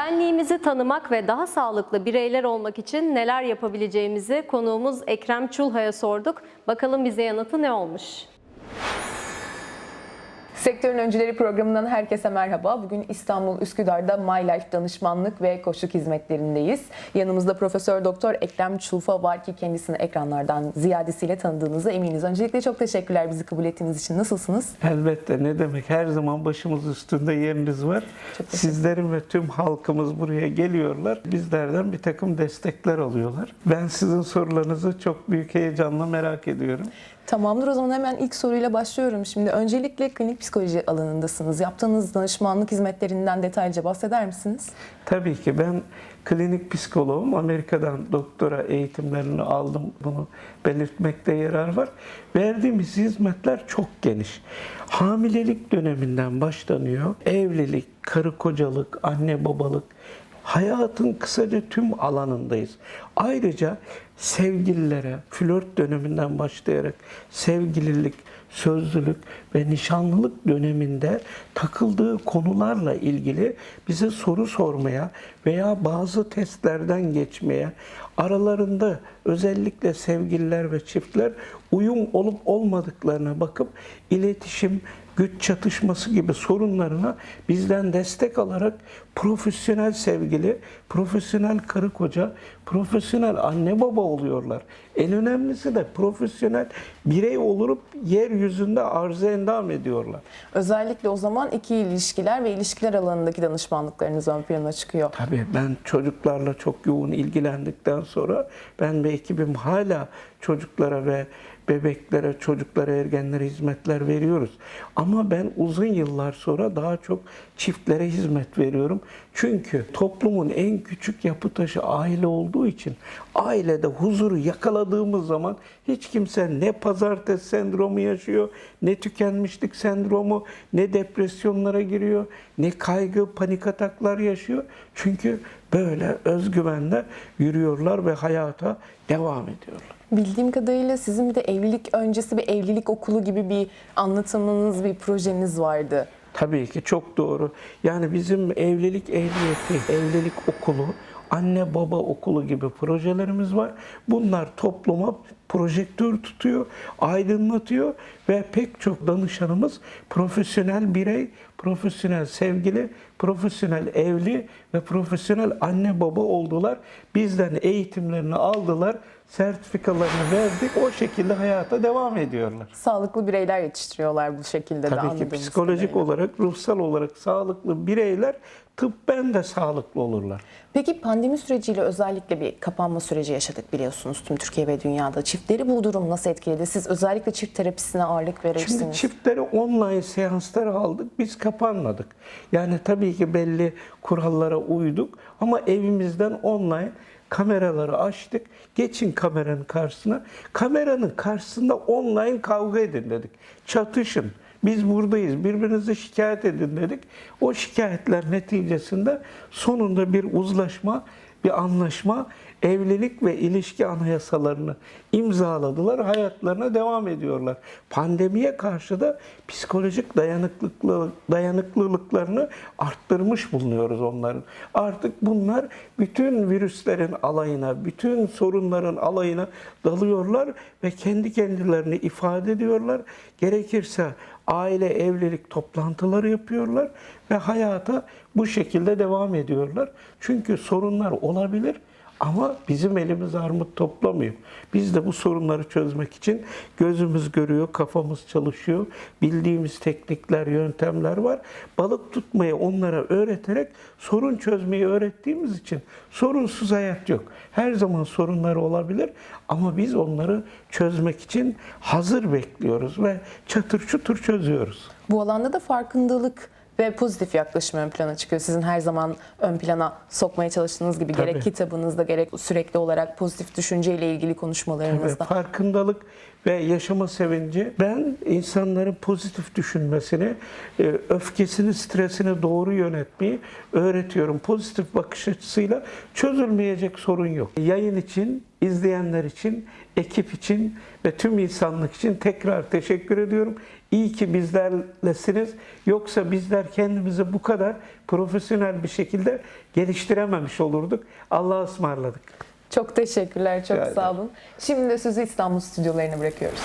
Kendimizi tanımak ve daha sağlıklı bireyler olmak için neler yapabileceğimizi konuğumuz Ekrem Çulha'ya sorduk. Bakalım bize yanıtı ne olmuş? Sektörün Öncüleri programından herkese merhaba. Bugün İstanbul Üsküdar'da My Life danışmanlık ve koçluk hizmetlerindeyiz. Yanımızda Profesör Doktor Ekrem Çulfa var ki kendisini ekranlardan ziyadesiyle tanıdığınızı eminiz. Öncelikle çok teşekkürler bizi kabul ettiğiniz için. Nasılsınız? Elbette ne demek her zaman başımız üstünde yeriniz var. Sizlerin ve tüm halkımız buraya geliyorlar. Bizlerden bir takım destekler alıyorlar. Ben sizin sorularınızı çok büyük heyecanla merak ediyorum. Tamamdır o zaman hemen ilk soruyla başlıyorum. Şimdi öncelikle klinik psikoloji alanındasınız. Yaptığınız danışmanlık hizmetlerinden detaylıca bahseder misiniz? Tabii ki ben klinik psikoloğum. Amerika'dan doktora eğitimlerini aldım. Bunu belirtmekte yarar var. Verdiğimiz hizmetler çok geniş. Hamilelik döneminden başlanıyor. Evlilik, karı kocalık, anne babalık, hayatın kısaca tüm alanındayız. Ayrıca sevgililere, flört döneminden başlayarak sevgililik, sözlülük ve nişanlılık döneminde takıldığı konularla ilgili bize soru sormaya veya bazı testlerden geçmeye, aralarında özellikle sevgililer ve çiftler uyum olup olmadıklarına bakıp iletişim, güç çatışması gibi sorunlarına bizden destek alarak profesyonel sevgili, profesyonel karı koca, profesyonel anne baba oluyorlar. En önemlisi de profesyonel birey olup yeryüzünde arz endam ediyorlar. Özellikle o zaman iki ilişkiler ve ilişkiler alanındaki danışmanlıklarınız ön plana çıkıyor. Tabii ben çocuklarla çok yoğun ilgilendikten sonra ben ve ekibim hala çocuklara ve bebeklere, çocuklara, ergenlere hizmetler veriyoruz. Ama ben uzun yıllar sonra daha çok çiftlere hizmet veriyorum. Çünkü toplumun en küçük yapı taşı aile olduğu için ailede huzuru yakaladığımız zaman hiç kimse ne pazartesi sendromu yaşıyor, ne tükenmişlik sendromu, ne depresyonlara giriyor, ne kaygı, panik ataklar yaşıyor. Çünkü böyle özgüvenle yürüyorlar ve hayata devam ediyorlar. Bildiğim kadarıyla sizin bir de evlilik öncesi bir evlilik okulu gibi bir anlatımınız, bir projeniz vardı. Tabii ki çok doğru. Yani bizim evlilik ehliyeti, evlilik okulu, anne baba okulu gibi projelerimiz var. Bunlar topluma projektör tutuyor, aydınlatıyor ve pek çok danışanımız profesyonel birey, profesyonel sevgili, profesyonel evli ve profesyonel anne baba oldular. Bizden eğitimlerini aldılar, sertifikalarını verdik. O şekilde hayata devam ediyorlar. Sağlıklı bireyler yetiştiriyorlar bu şekilde de Tabii ki anladığımız psikolojik kadarıyla. olarak, ruhsal olarak sağlıklı bireyler tıbben de sağlıklı olurlar. Peki pandemi süreciyle özellikle bir kapanma süreci yaşadık biliyorsunuz tüm Türkiye ve dünyada. Çiftleri bu durum nasıl etkiledi? Siz özellikle çift terapisine ağırlık verirsiniz. Şimdi çiftleri online seanslar aldık, biz kapanmadık. Yani tabii ki belli kurallara uyduk ama evimizden online kameraları açtık. Geçin kameranın karşısına. Kameranın karşısında online kavga edin dedik. Çatışın. Biz buradayız. Birbirinize şikayet edin dedik. O şikayetler neticesinde sonunda bir uzlaşma, bir anlaşma, evlilik ve ilişki anayasalarını imzaladılar. Hayatlarına devam ediyorlar. Pandemiye karşı da psikolojik dayanıklılıklarını arttırmış bulunuyoruz onların. Artık bunlar bütün virüslerin alayına, bütün sorunların alayına dalıyorlar ve kendi kendilerini ifade ediyorlar. Gerekirse aile evlilik toplantıları yapıyorlar ve hayata bu şekilde devam ediyorlar. Çünkü sorunlar olabilir ama bizim elimiz armut toplamıyor. Biz de bu sorunları çözmek için gözümüz görüyor, kafamız çalışıyor. Bildiğimiz teknikler, yöntemler var. Balık tutmayı onlara öğreterek sorun çözmeyi öğrettiğimiz için sorunsuz hayat yok. Her zaman sorunları olabilir ama biz onları çözmek için hazır bekliyoruz ve çatır çutur çözüyoruz. Bu alanda da farkındalık ve pozitif yaklaşım ön plana çıkıyor. Sizin her zaman ön plana sokmaya çalıştığınız gibi Tabii. gerek kitabınızda gerek sürekli olarak pozitif düşünceyle ilgili konuşmalarınızda. farkındalık ve yaşama sevinci. Ben insanların pozitif düşünmesini, e, öfkesini, stresini doğru yönetmeyi öğretiyorum. Pozitif bakış açısıyla çözülmeyecek sorun yok. Yayın için, izleyenler için, ekip için ve tüm insanlık için tekrar teşekkür ediyorum. İyi ki bizlerlesiniz. Yoksa bizler kendimizi bu kadar profesyonel bir şekilde geliştirememiş olurduk. Allah'a ısmarladık. Çok teşekkürler, çok Rica sağ olun. Şimdi de sizi İstanbul stüdyolarına bırakıyoruz.